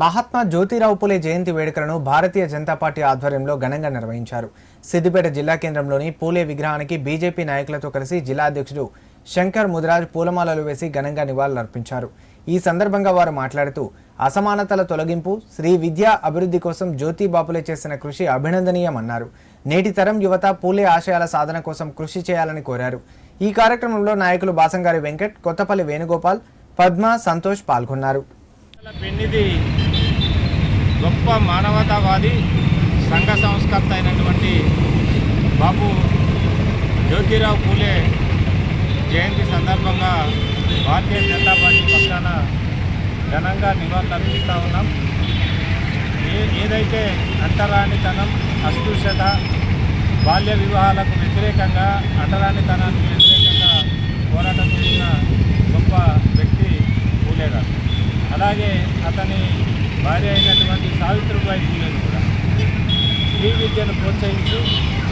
మహాత్మా జ్యోతిరావు పులే జయంతి వేడుకలను భారతీయ జనతా పార్టీ ఆధ్వర్యంలో ఘనంగా నిర్వహించారు. సిద్దిపేట జిల్లా కేంద్రంలోని పూలే విగ్రహానికి బీజేపీ నాయకులతో కలిసి జిల్లా అధ్యక్షుడు శంకర్ ముదిరాజ్ పూలమాలలు వేసి ఘనంగా నివాళులర్పించారు. ఈ సందర్భంగా వారు మాట్లాడుతూ అసమానతల తొలగింపు శ్రీ విద్యా అభివృద్ధి కోసం జ్యోతి బాపులే చేసిన కృషి అభినందనీయమన్నారు. నేటి తరం యువత పూలే ఆశయాల సాధన కోసం కృషి చేయాలని కోరారు. ఈ కార్యక్రమంలో నాయకులు బాసంగారి వెంకట్ కొత్తపల్లి వేణుగోపాల్ పద్మ సంతోష్ పాల్గొన్నారు. పెన్నిది గొప్ప మానవతావాది సంఘ సంస్కర్త అయినటువంటి బాబు జ్యోతిరావు పూలే జయంతి సందర్భంగా భారతీయ జనతా పార్టీ పక్షాన ఘనంగా నివాళులర్పిస్తూ ఉన్నాం. ఏ ఏదైతే అంటరానితనం అస్పృశ్యత బాల్య వివాహాలకు వ్యతిరేకంగా అంటరానితనానికి వ్యతిరేకంగా పోరాటం చేసిన గొప్ప వ్యక్తి పూలే గారు అలాగే అతని భార్య అయినటువంటి సావిత్రిబాయి పూలేను కూడా స్త్రీ విద్యను ప్రోత్సహించు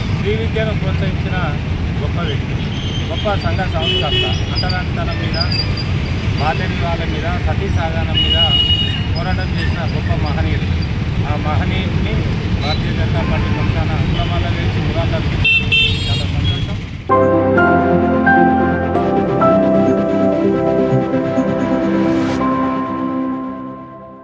స్త్రీ విద్యను ప్రోత్సహించిన గొప్ప వ్యక్తి గొప్ప సంఘ సంస్కర్త అంటరానితనం మీద బాల్య వాళ్ళ మీద సతీ సాగానం మీద పోరాటం చేసిన గొప్ప మహనీయుడు. ఆ మహనీయుడిని భారతీయ జనతా పార్టీ పక్షాన కులమాల